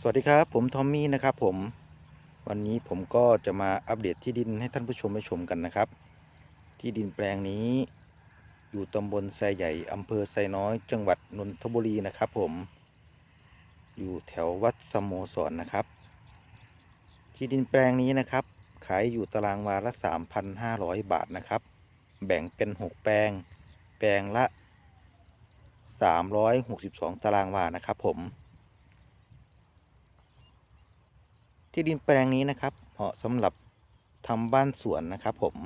สวัสดีครับ ผมทอมมี่นะครับผมวันนี้ผมก็จะมาอัปเดตที่ดินให้ท่านผู้ชมได้ชมกันนะครับ ที่ดินแปลงนี้ อยู่ตำบลไซใหญ่อำเภอไซน้อย จังหวัดนนทบุรีนะครับผม อยู่แถววัดสโมสรนะครับ ที่ดินแปลงนี้นะครับ ขายอยู่ตารางวาละ 3,500 บาทนะครับ แบ่งเป็น 6 แปลง แปลงละ 362 ตารางวานะครับผม ที่ดินแปลงนี้นะครับเหมาะสำหรับทำบ้านสวนนะครับ ผม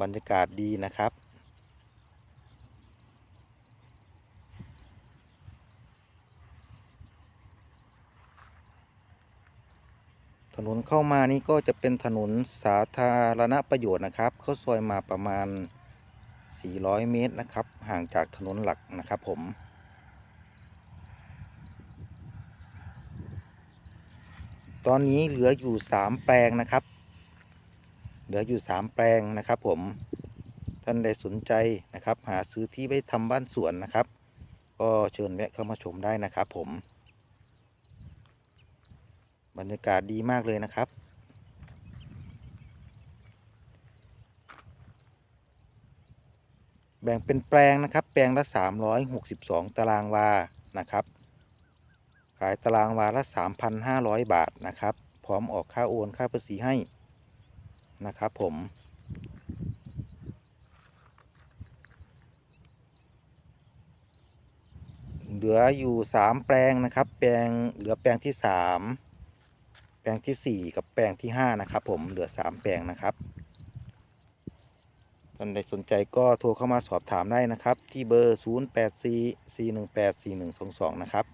บรรยากาศดีนะครับ ถนนเข้ามานี่ก็จะเป็นถนนสาธารณประโยชน์นะครับ เข้าซอยมาประมาณ 400 เมตรนะครับ ห่างจากถนนหลักนะครับผม ตอนนี้เหลืออยู่3แปลงนะครับ เหลืออยู่3แปลงนะครับผม ท่านใดสนใจนะครับ หาซื้อที่ไว้ทำบ้านสวนนะครับ ก็เชิญแวะเข้ามาชมได้นะครับผม บรรยากาศดีมากเลยนะครับแบ่งเป็นแปลงนะครับ แปลงละ 362 ตารางวา นะครับ ขายตารางวาละ 3,500 บาทนะครับ พร้อมออกค่าโอนค่าภาษีให้นะครับผม เหลืออยู่ 3 แปลงนะครับ แปลงเหลือแปลงที่ 3 แปลงทีสี่4 กับแปลงที่ 5 นะครับ ผมเหลือ 3 แปลงนะครับท่านใดสนใจก็โทรเข้ามาสอบถามได้นะครับ ที่เบอร์ 0844184122 นะครับ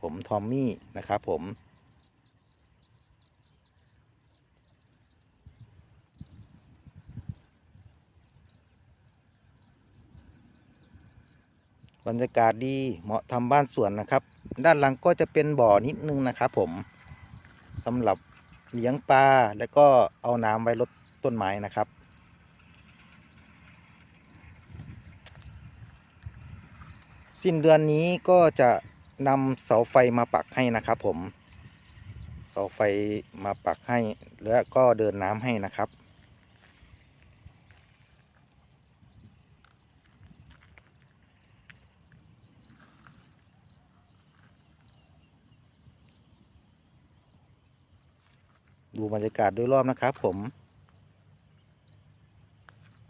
ผมทอมมี่นะครับผมบรรยากาศดีเหมาะทำบ้านสวนนะครับ ด้านหลังก็จะเป็นบ่อนิดนึงนะครับผมสำหรับเลี้ยงปลาแล้วก็เอาน้ำไว้รดต้นไม้นะครับ สิ้นเดือนนี้ก็จะ นำเสาไฟมาปักให้นะครับผม เสาไฟมาปักให้ แล้วก็เดินน้ำให้นะครับ ดูบรรยากาศโดยรอบนะครับผม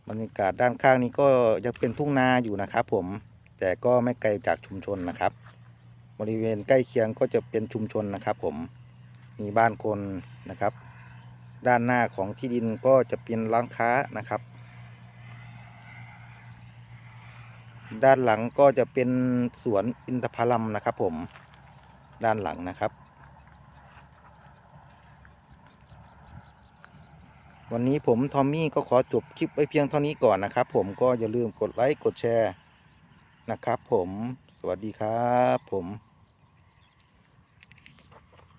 บรรยากาศด้านข้างนี้ก็ยังเป็นทุ่งนาอยู่นะครับผมแต่ก็ไม่ไกลจากชุมชนนะครับ บริเวณใกล้เคียงก็จะเป็นชุมชนนะครับผมมีบ้านคนนะครับ ด้านหน้าของที่ดินก็จะเป็นร้านค้านะครับ ด้านหลังก็จะเป็นสวนอินทผลัมนะครับผมด้านหลังนะครับ วันนี้ผมทอมมี่ก็ขอจบคลิปไว้เพียงเท่านี้ก่อนนะครับผมก็อย่าลืมกดไลค์กดแชร์นะครับผมสวัสดีครับผม